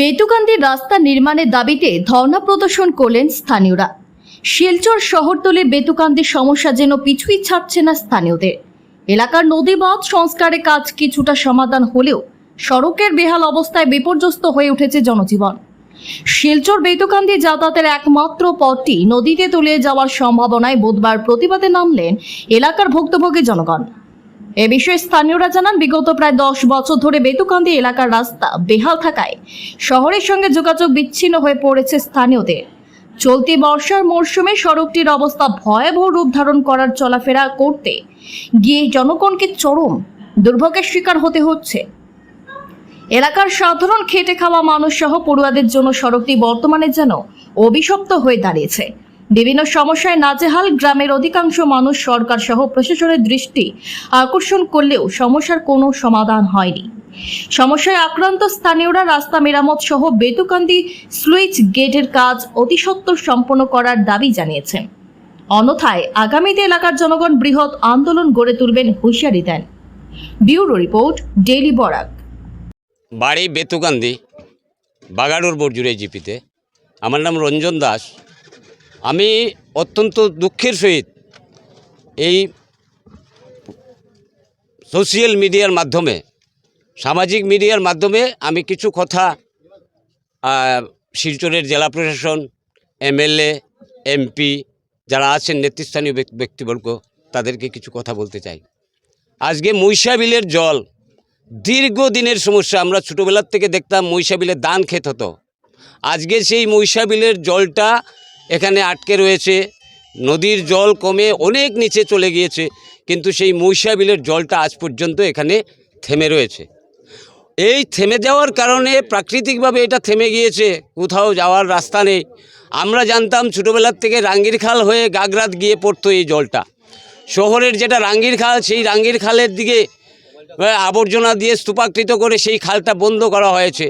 বেতুকান্দির রাস্তা নির্মাণের দাবিতে ধর্ণা প্রদর্শন করলেন স্থানীয়রা। শিলচর শহরতলি বেতুকান্দির সমস্যা যেন পিছুই ছাড়ছে না স্থানীয়দের। এলাকার নদী বাঁধ সংস্কারে কাজ কিছুটা সমাধান হলেও সড়কের বেহাল অবস্থায় বিপর্যস্ত হয়ে উঠেছে জনজীবন। শিলচর বেতুকান্দি যাতায়াতের একমাত্র পথটি নদীতে তলিয়ে যাওয়ার সম্ভাবনায় বুধবার প্রতিবাদে নামলেন এলাকার ভুক্তভোগী জনগণ। এ বিষয়ে স্থানীয়রা জানান, বিগত প্রায় দশ বছর ধরে বেতুকান্দি এলাকার রাস্তা বেহাল থাকায় শহরের সঙ্গে যোগাযোগ বিচ্ছিন্ন হয়ে পড়েছে স্থানীয়দের। চলতি বর্ষার মরশুমে সড়কটির অবস্থা ভয়াবহ রূপ ধারণ করার চলাফেরা করতে গিয়ে জনগণকে চরম দুর্ভোগের শিকার হতে হচ্ছে। এলাকার সাধারণ খেটে খাওয়া মানুষ সহ পড়ুয়াদের জন্য সড়কটি বর্তমানে যেন অভিশপ্ত হয়ে দাঁড়িয়েছে। বিভিন্ন সমস্যায় নাজেহাল গ্রামের অধিকাংশ মানুষ সরকার সহ প্রশাসনের দৃষ্টি আকর্ষণ করলেও সমস্যার কোনো সমাধান হয়নি। সমস্যায় আক্রান্ত স্থানীয়রা রাস্তা মেরামত সহ বেতুকান্দি স্লুইচ গেটের কাজ অতি সত্বর সম্পন্ন করার দাবি জানিয়েছেন। অন্যথায় আগামীতে এলাকার জনগণ বৃহৎ আন্দোলন গড়ে তুলবেন হুঁশিয়ারি দেন। Bureau report, daily Barak. বাড়ি বেতুকান্দি বাগাডোর বর্জুরে জিপিতে। আমার নাম রঞ্জন দাস। আমি অত্যন্ত দুঃখের সহিত এই সোশিয়াল মিডিয়ার মাধ্যমে, সামাজিক মিডিয়ার মাধ্যমে আমি কিছু কথা শিলচরের জেলা প্রশাসন, এমএলএ, এমপি যারা আছেন নেতৃস্থানীয় ব্যক্তি- ব্যক্তিবর্গ, তাদেরকে কিছু কথা বলতে চাই। আজকে মহিষা বিলের জল, দীর্ঘদিনের সমস্যা। আমরা ছোটোবেলার থেকে দেখতাম মহিষা দান খেত হতো। আজকে সেই মহিষা বিলের জলটা এখানে আটকে রয়েছে। নদীর জল কমে অনেক নিচে চলে গিয়েছে, কিন্তু সেই মহিষা বিলের জলটা আজ পর্যন্ত এখানে থেমে রয়েছে। এই থেমে যাওয়ার কারণে প্রাকৃতিকভাবে এটা থেমে গিয়েছে, কোথাও যাওয়ার রাস্তা নেই। আমরা জানতাম ছোটোবেলার থেকে রাঙ্গির খাল হয়ে গাগরাত গিয়ে পড়তো এই জলটা। শহরের যেটা রাঙ্গির খাল, সেই রাঙ্গির খালের দিকে আবর্জনা দিয়ে স্তূপাকৃত করে সেই খালটা বন্ধ করা হয়েছে।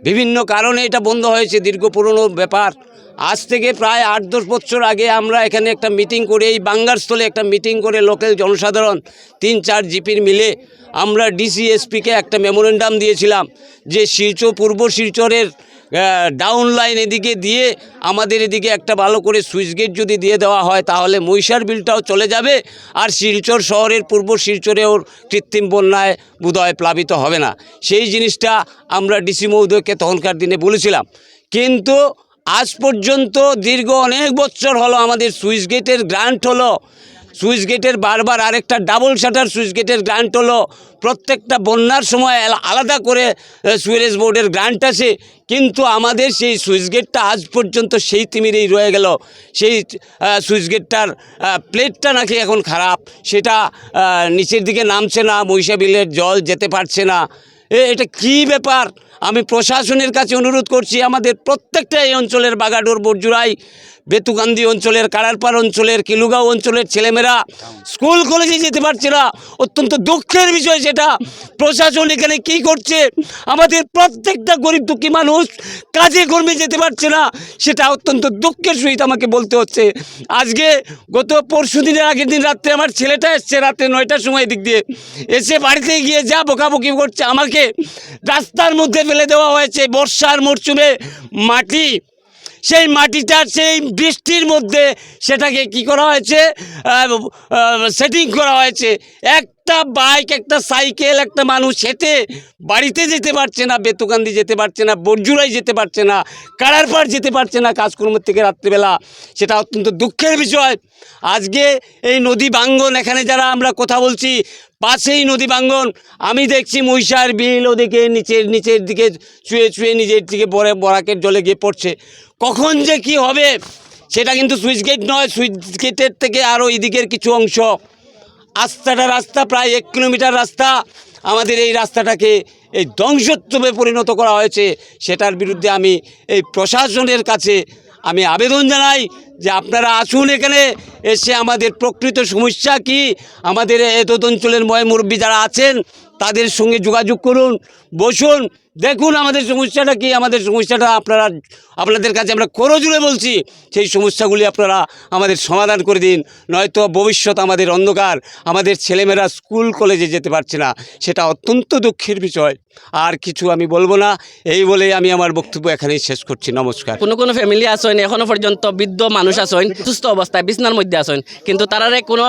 বিভিন্ন কারণে এটা বন্ধ হয়েছে, দীর্ঘ পুরনো ব্যাপার। আজ থেকে প্রায় আট দশ বছর আগে আমরা এখানে একটা মিটিং করে, এই বাঙ্গার স্থলে একটা মিটিং করে লোকাল জনসাধারণ তিন চার জিপির মিলে আমরা ডিসিএসপিকে একটা মেমোরেন্ডাম দিয়েছিলাম যে শিলচর পূর্ব শিলচরের ডাউন লাইন এদিকে দিয়ে আমাদের এদিকে একটা ভালো করে সুইচ গেট যদি দিয়ে দেওয়া হয়, তাহলে মহিষার বিলটাও চলে যাবে আর শিলচর শহরের পূর্ব শিলচরেও কৃত্রিম বন্যায় বোধহয় প্লাবিত হবে না। সেই জিনিসটা আমরা ডিসি মহোদয়কে তখনকার দিনে বলেছিলাম। কিন্তু আজ পর্যন্ত দীর্ঘ অনেক বছর হলো আমাদের সুইচ গেটের গ্রান্ট হলো। সুইচ গেটের বারবার আরেকটা ডাবল শাটার সুইচ গেটের গ্রান্ট হলো। প্রত্যেকটা বন্যার সময় আলাদা করে সুইরেজ বোর্ডের গ্রান্ট আছে। কিন্তু আমাদের সেই সুইচ গেটটা আজ পর্যন্ত সেই তিমিরেই রয়ে গেল। সেই সুইচ গেটটার প্লেটটা নাকি এখন খারাপ। সেটা নিচের দিকে নামছে না মহিষা বিলের জল যেতে পারছে না। এটা কি ব্যাপার? আমি প্রশাসনের কাছে অনুরোধ করছি আমাদের প্রত্যেকটা এই অঞ্চলের বাগাডোর বরজুরাই বেতুকান্দি অঞ্চলের, কারারপাড় অঞ্চলের, কিলুগাঁও অঞ্চলের ছেলেমেয়েরা স্কুল, কলেজে যেতে পারছে না। অত্যন্ত দুঃখের বিষয় সেটা। প্রশাসন এখানে কি করছে? আমাদের প্রত্যেকটা গরিব দুঃখী মানুষ কাজে কর্মে যেতে পারছে না। সেটা অত্যন্ত দুঃখের সহিত আমাকে বলতে হচ্ছে। আজকে গত পরশু দিনের আগের দিন রাত্রে আমার ছেলেটা এসছে, রাত্রে নয়টার সময় দিক দিয়ে। এসে বাড়িতে গিয়ে যা বকাবকি করছে, আমাকে রাস্তার মধ্যে ফেলে দেওয়া হয়েছে। বর্ষার মরশুমে মাটি সেই মাটিটা, সেই বৃষ্টির মধ্যে সেটাকে কি করা হয়েছে? সেটিং করা হয়েছে। একটা বাইক একটা সাইকেল একটা মানুষ হেঁটে বাড়িতে যেতে পারছে না, বেতুকান্দি যেতে পারছে না বরজুরাই যেতে পারছে না কাড়ারপাড় যেতে পারছে না কাজকর্মের থেকে রাত্রিবেলা। সেটা অত্যন্ত দুঃখের বিষয়। আজকে এই নদী বাঙ্গন এখানে যারা আমরা কথা বলছি, পাশেই নদী বাঙ্গন আমি দেখছি মহিষার বিল ওদিকে, নিচের নিচের দিকে চুয়ে চুয়ে নিজের দিকে বরে বরাকের জলে গিয়ে পড়ছে। কখন যে কি হবে, সেটা কিন্তু সুইচ গেট নয়, সুইচ গেটের থেকে আরও এদিকের কিছু অংশ। রাস্তাটা, রাস্তা প্রায় এক কিলোমিটার রাস্তা। আমাদের এই রাস্তাটাকে এই ধ্বংসত্বে পরিণত করা হয়েছে। সেটার বিরুদ্ধে আমি এই প্রশাসনের কাছে আমি আবেদন জানাই যে আপনারা আসুন এখানে, এসে আমাদের প্রকৃত সমস্যা কি, আমাদের এত অঞ্চলের ময় মুরব্বী যারা আছেন, তাদের সঙ্গে যোগাযোগ করুন, বসুন। দেখুন আমাদের সমস্যাটা কি, আমাদের সমস্যাটা আপনারা, আপনাদের কাছে আমরা করো জুড়ে বলছি, সেই সমস্যাগুলি আপনারা আমাদের সমাধান করে দিন, নয়তো ভবিষ্যৎ আমাদের অন্ধকার, আমাদের ছেলেমেয়েরা স্কুল, কলেজে যেতে পারছে না, সেটা অত্যন্ত দুঃখের বিষয়। আর কিছু আমি বলব না, এই বলে আমি আমার বক্তব্য এখানেই শেষ করছি, নমস্কার। কোনো কোনো ফ্যামিলি আসেন, এখনও পর্যন্ত বৃদ্ধ মানুষ আসেন, সুস্থ অবস্থায়, বিছনার মধ্যে আসেন, কিন্তু তারারে কোনো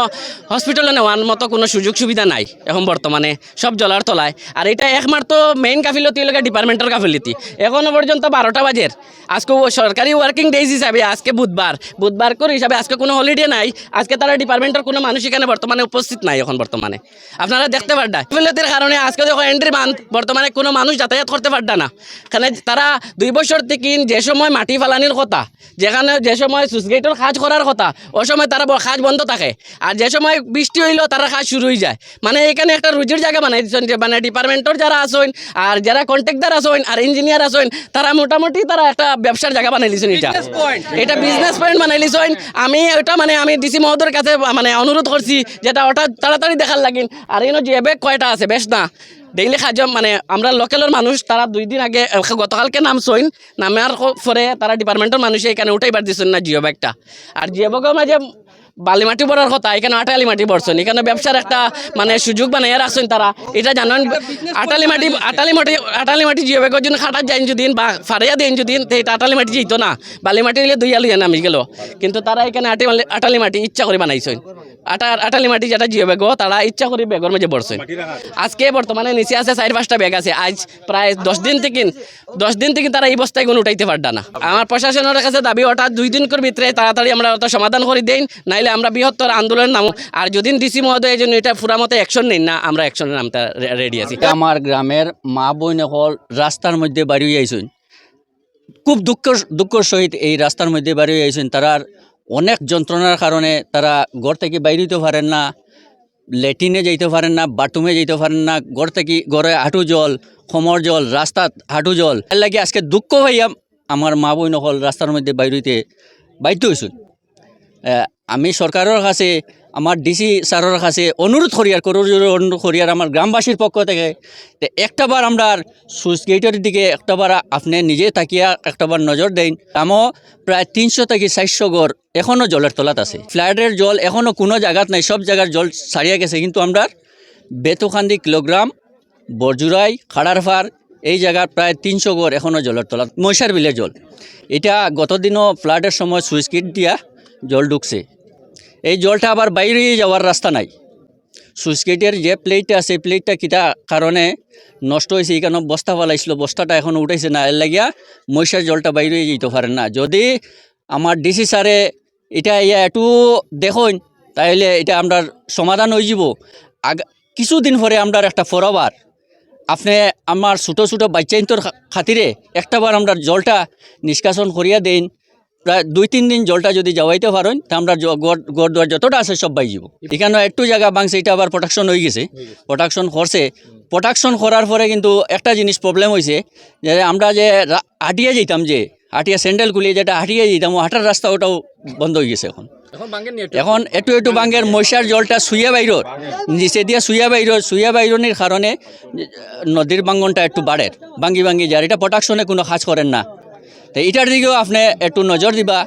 হসপিটালে নেওয়ার মতো কোনো সুযোগ সুবিধা নাই, এখন বর্তমানে, সব জলার তলায়। আর এটা একমাত্র মেইন গাফিলতি হলো ডিপার্টমেন্টের গাফিলতি এখনও পর্যন্ত বারোটা বাজের। আজকে সরকারি ওয়ার্কিং ডেজ হিসাবে আজকে বুধবার। বুধবার করে হিসাবে আজকে কোনো হলিডে নাই। আজকে তারা ডিপার্টমেন্টের কোনো মানুষ এখানে বর্তমানে উপস্থিত নাই এখন বর্তমানে। আপনারা দেখতে পারডা? গাফিলতির কারণে আজকে যখন এন্ট্রি বান্ধ বর্তমানে কোনো মানুষ যাতায়াত করতে পারডা না। এখানে তারা দুই বছর থেকে যে সময় মাটি ফালানির কথা, যেখানে যে সময় সুইচগেটের কাজ করার কথা, ও সময় তারা কাজ বন্ধ থাকে। আর যে সময় বৃষ্টি হইল, তারা কাজ শুরু হয়ে যায়। মানে এখানে একটা রুজির জায়গা বানাই দিচ্ছেন যে মানে ডিপার্টমেন্টের যারা আসেন আর যারা কন্ট্রাক্টর আসেন আর ইঞ্জিনিয়ার আসেন তারা মোটামুটি তারা একটা ব্যবসার জায়গা বানাই দিচ্ছেন এটা। এটা বিজনেস পয়েন্ট বানাই দিচ্ছেন আমি ওটা মানে আমি ডিসি মহোদয়ের কাছে মানে অনুরোধ করছি যেটা ওটা তাড়াতাড়ি দেখার লাগিন আর এনে যে ব্যাগ কয়টা আছে বেশ না। ডেইলি খাদ্য মানে আমরা লোকালের মানুষ তারা দুই দিন আগে গতকালকে নামছইন। নামার ক- পরে তারা ডিপার্টমেন্টের মানুষ এখানে উঠাইবার দিচ্ছেন না জিও ব্যাগটা। আর জিও ব্যাগের মাঝে বালি মাটি পড়ার কথা এখানে আটালি মাটি পড়ছেন। এখানে ব্যবসার একটা মানে সুযোগ বানাইয়া রাখছেন তারা। এটা জানেন আটালি মাটি আটালি মাটি আটালি মাটি জিও ব্যাগের জন্য খাটার যাইন যদি বা ফারিয়া দেন যদি এটা আটালি মাটি যেত না। বালি মাটি হইলে দুই আলু নামি গেল। কিন্তু তারা এখানে আটি আটালি মাটি ইচ্ছা করে বানাইছেন। আটা আটালি মাটি যেটা জিও ব্যাগ তারা ইচ্ছা করে ব্যাগের মাঝে পড়ছেন। আজকে বর্তমানে নিচে আছে চার পাঁচটা ব্যাগ আছে। আজ প্রায় দশ দিন থেকে দশ দিন থেকে তারা এই বস্তায় কোনো উঠাইতে পারডা না। আমার প্রশাসনের কাছে দাবি ওটা দুই দিন করে ভিতরে তাড়াতাড়ি আমরা ওটা সমাধান করে দেই নাইলে আমরা বৃহত্তর আন্দোলন নামো আর যদি ডিসি মহোদয় এই জন্য এটা পুরা মতো অ্যাকশন নেই না আমরা অ্যাকশনের নামটা রেডি আছি। আমার গ্রামের মা বোন হল রাস্তার মধ্যে বাড়ি আইসুন। খুব দুঃখ দুঃখর সহিত এই রাস্তার মধ্যে বাড়ি আইসুন। তারার অনেক যন্ত্রণার কারণে তারা ঘর থেকে বাইরে হইতে পারেন না ল্যাটিনে যাইতে পারেন না বাথরুমে যাইতে পারেন না ঘর থেকে ঘরে হাঁটু জল খমর জল রাস্তাত হাঁটু জল। এর লাগে আজকে দুঃখ হইয়া আমার মা বোন হল রাস্তার মধ্যে বাইরে হইতে বাধ্য হয়েছুন আহ, আমি সরকারের কাছে আমার ডিসি স্যারের কাছে অনুরোধ করিয়ার করো অনুরোধ করিয়ার আমার গ্রামবাসীর পক্ষ থেকে তে একটাবার আমরা সুইচ গেটের দিকে একটাবার আপনি নিজে তাকিয়া একটাবার নজর দেন। আমও প্রায় তিনশো থেকে চারশো গড় এখনও জলের তলাত আছে। ফ্ল্যাটের জল এখনও কোনো জায়গাত নাই, সব জায়গার জল ছাড়িয়া গেছে। কিন্তু আমরা বেতুখান্দি, কিলোগ্রাম, বরজুরাই, খাড়ারফার এই জায়গার প্রায় তিনশো গড় এখনও জলের তলাত মৈশার বিলের জল। এটা গতদিনও ফ্লাডের সময় সুইচ গেট দিয়া জল ঢুকছে। এই জলটা আবার বাইরে যাওয়ার রাস্তা নাই। সুইচ গেটের যে প্লেটটা আছে প্লেটটা কিটা কারণে নষ্ট হয়েছে, এই কারণে বস্তা ফেলাইছিল, বস্তাটা এখন উঠাইছে না। এর লাগিয়া মহিষার জলটা বাইরে যেতে পারে না। যদি আমার ডিসি স্যারে এটা ইয়া একটু দেখুন, তাহলে এটা আমরা সমাধান হয়ে যাব আগ, কিছুদিন পরে আমরা একটা ফরবার আপনি আমার ছোটো ছোটো বাচ্চাইন্তর খাতিরে একটাবার আমরা জলটা নিষ্কাশন করিয়া দেন। প্রায় দুই তিন দিন জলটা যদি যাওয়াইতে পারেন তা আমরা গড় গড় দুয়ার যতটা আছে সব পাই যাব এখানে একটু জায়গা বাংছে এটা আবার প্রোটেকশন হয়ে গেছে। প্রোটেকশন করছে। প্রোটেকশন করার পরে কিন্তু একটা জিনিস প্রবলেম হয়েছে যে আমরা যে হাঁটিয়ে যেতাম যে হাঁটিয়া স্যান্ডেল খুলিয়ে যেটা হাঁটিয়ে যেতাম ও হাঁটার রাস্তা ওটাও বন্ধ হয়ে গেছে এখন। এখন একটু? একটু বাঙ্গের মশার জলটা সুইয়া বাইরর নিচে দিয়া সুইয়া বাইর সুইয়া বাইরনির কারণে নদীর বাঙ্গনটা একটু বাড়ে ভাঙ্গি ভাঙ্গি যায়। এটা প্রোটেকশনে কোনো কাজ করেন না। তো এটার দিকেও আপনি একটু নজর দিবা।